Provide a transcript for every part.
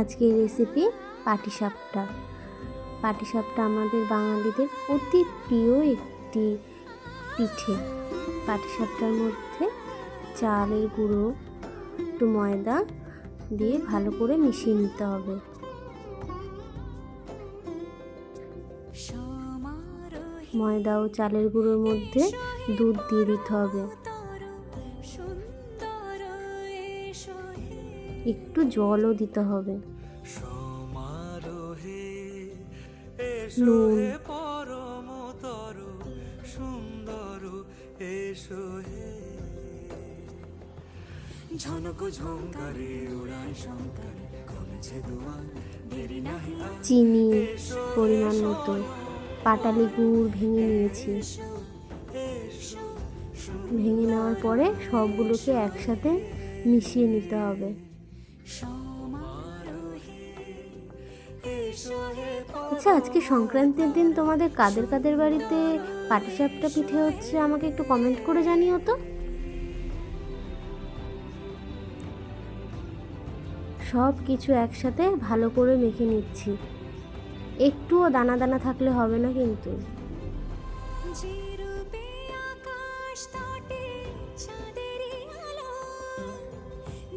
আজকের রেসিপি পাটিসাপটা। পাটিসাপটা আমাদের বাঙালিদের অতি প্রিয় একটি পিঠে। পাটিসাপটার মধ্যে চালের গুঁড়ো, একটু ময়দা দিয়ে ভালো করে মিশিয়ে নিতে হবে। ময়দা ও চালের গুঁড়োর মধ্যে দুধ দিয়ে দিতে হবে। একটু জলও দিতে হবে। নুন। সুন্দর এসো হে। চিনি পরিমাণ মতো। পাটালি গুড় ভেঙে নিয়েছি। ভেঙে নেওয়ার পরে সবগুলোকে একসাথে মিশিয়ে নিতে হবে। আচ্ছা আজকে সংক্রান্তির দিন তোমাদের কাদের কাদের বাড়িতে পাটিসাপটা পিঠে হচ্ছে আমাকে একটু কমেন্ট করে জানিও তো। সব কিছু একসাথে ভালো করে মেখে নিচ্ছি। একটুও দানা দানা থাকলে হবে না কিন্তু।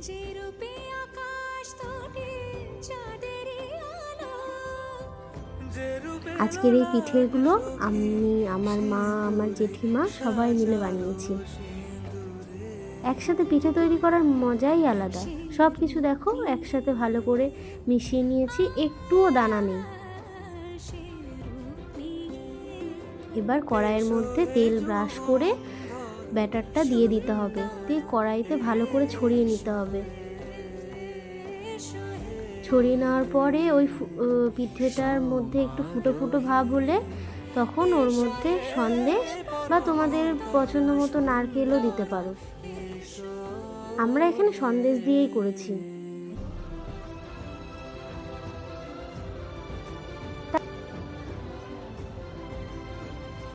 যে রূপে আজকের এই পিঠেগুলো আমি, আমার মা, আমার জেঠিমা সবাই মিলে বানিয়েছি। একসাথে পিঠে তৈরি করার মজাই আলাদা। সব কিছু দেখো, একসাথে ভালো করে মিশিয়ে নিয়েছি, একটুও দানা নেই। এবার কড়াইয়ের মধ্যে তেল ব্রাশ করে ব্যাটারটা দিয়ে দিতে হবে। দিয়ে কড়াইতে ভালো করে ছড়িয়ে নিতে হবে। ছড়িয়ে নেওয়ার পরে ওই পিঠেটার মধ্যে একটু ফুটো ফুটো ভাব হলে তখন ওর মধ্যে সন্দেশ বা তোমাদের পছন্দ মতো নারকেলও দিতে পারো। আমরা এখানে সন্দেশ দিয়েই করেছি।